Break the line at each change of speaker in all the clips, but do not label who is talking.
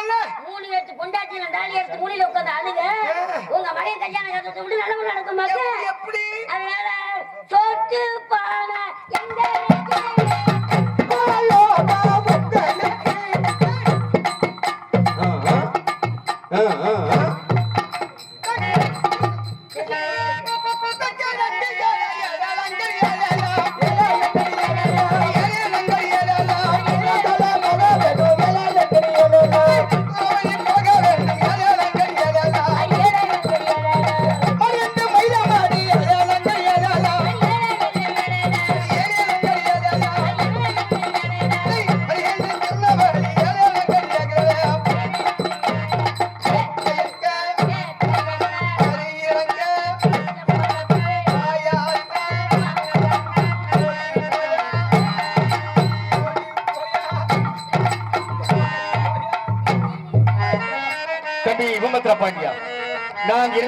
சொன்னல
மூணு எடுத்து பொண்டாட்டியில தாலி எடுத்து மூலையில உட்காந்து அழுக. உங்க மகன் கல்யாணம் கட்டத்தை விட்டு நல்ல நடக்கும் மக்கு
எப்படி?
அதனால சொத்து பானை எங்க
தம்பி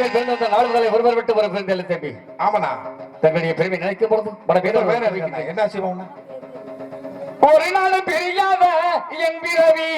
நான் இருவர் பிறந்த நாலு முதலை ஒருவர் விட்டு ஒரு பிறந்த தம்பி
ஆமாண்ணா.
தங்களுடைய பெருமை நினைக்கும் பொழுது பல பேர்
வேற. என்ன செய்வோம்னா
ஒரு நாள் பெரியாத என் பிறவி.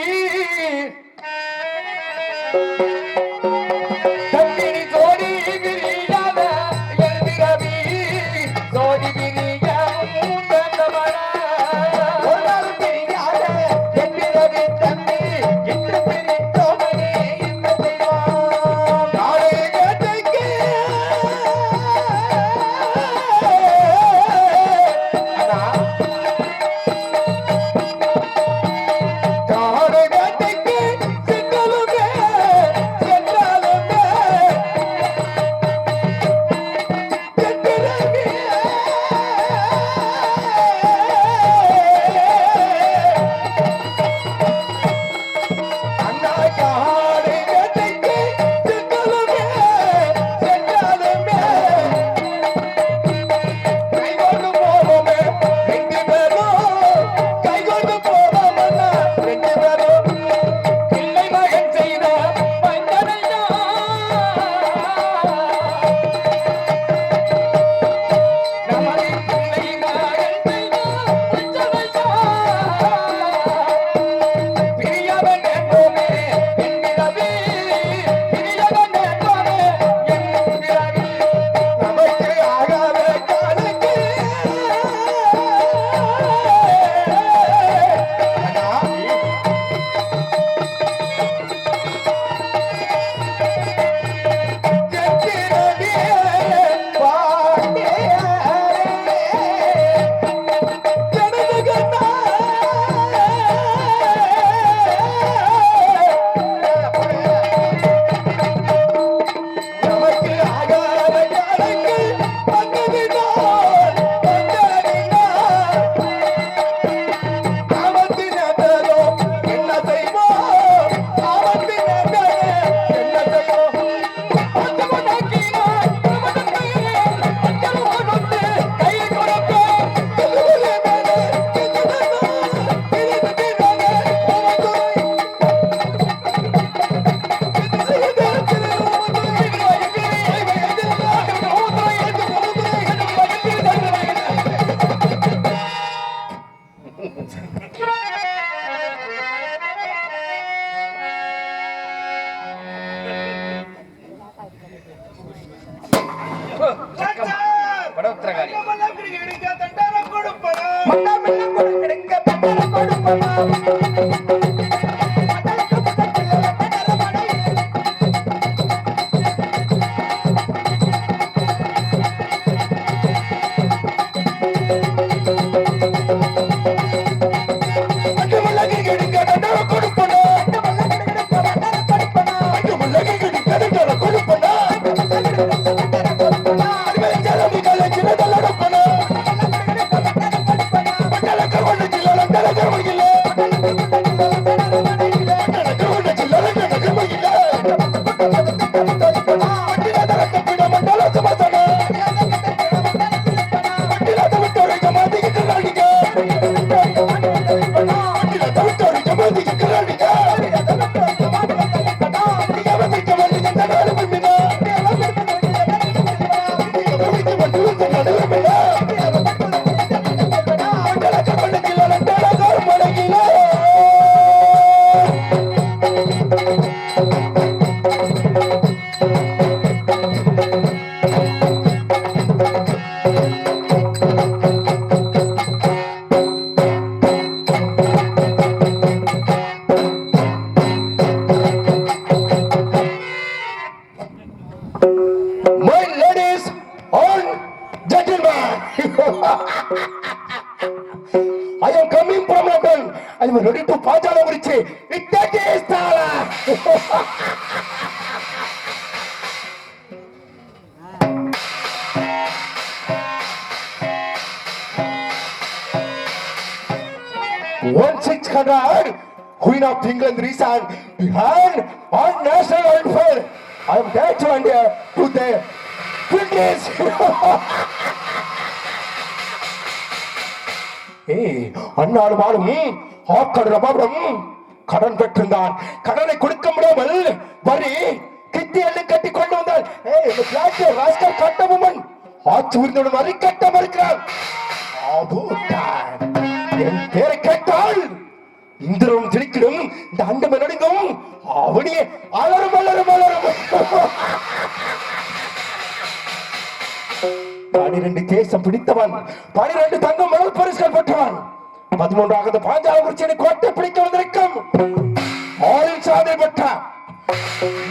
Thank you. One six hundred, Queen of England resign behind on national welfare. I am there to end here to the British. ஏய் அன்னாடு வாழும் ஆக்கடு ரபாபுரம் கடன் பெற்றிருந்தான் கடனை கொடுக்க முடியாமல் வரி கித்தி அள்ளி கட்டி கொண்டு வந்தால் ஏய் இந்த பிளாக்கே ராஸ்கல் கட்டபொம்மன் ஆச்சு உரிந்தவுடன் வரி கட்ட மறுக்கிறான் அபூட்டான். என் பேரை கேட்டால் இந்திரனும் திணிக்கிடும் இந்த அண்டம நடுங்கும் அவனே அலரும் அலரும் அலரும் பனிரெண்டு தேசம் பிடித்தவன் பனிரெண்டு தங்கம் மணல் பரிசுகள் பெற்றவன். பதிமூன்றாவது பாஞ்சாலகுறிச்சியை கோட்டை பிடிக்க வந்திருக்கும். ஆளில் சாதனை பெற்ற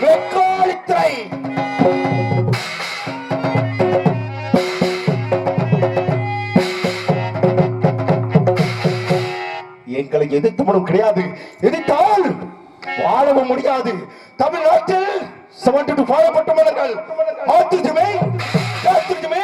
வெக்காளித்திரை எங்களை எதிர்த்து கிடையாது. எதிர்த்தால் வாழவும் முடியாது. தமிழ்நாட்டில் செவன்டி டு பாயப்பட்ட மலர்கள் ஆத்திரச்சுமே ஆத்திரச்சுமே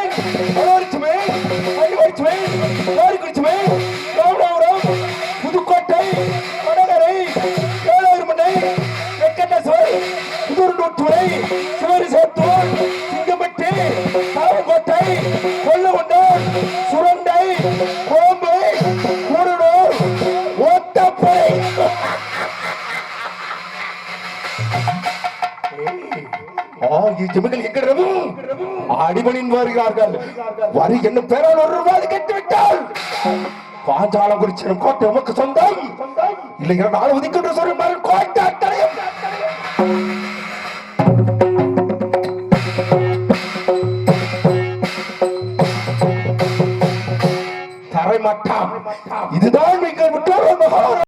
ஆகிய ஜெமிகள் எங்கிறதும் அடிமணின் வருகிறார்கள் வரி என்னும் பெறால் ஒரு ரூபாய் கட்டிவிட்டால்? பாஞ்சாலம் குறிச்சனும் கோட்டை உமக்கு சொந்தம். இல்லை இரண்டு ஒதுக்கின்ற சொல்லி மறு கோட்டை அத்தனையும் தரைமட்டம். இதுதான் நீங்கள் விட்டோர்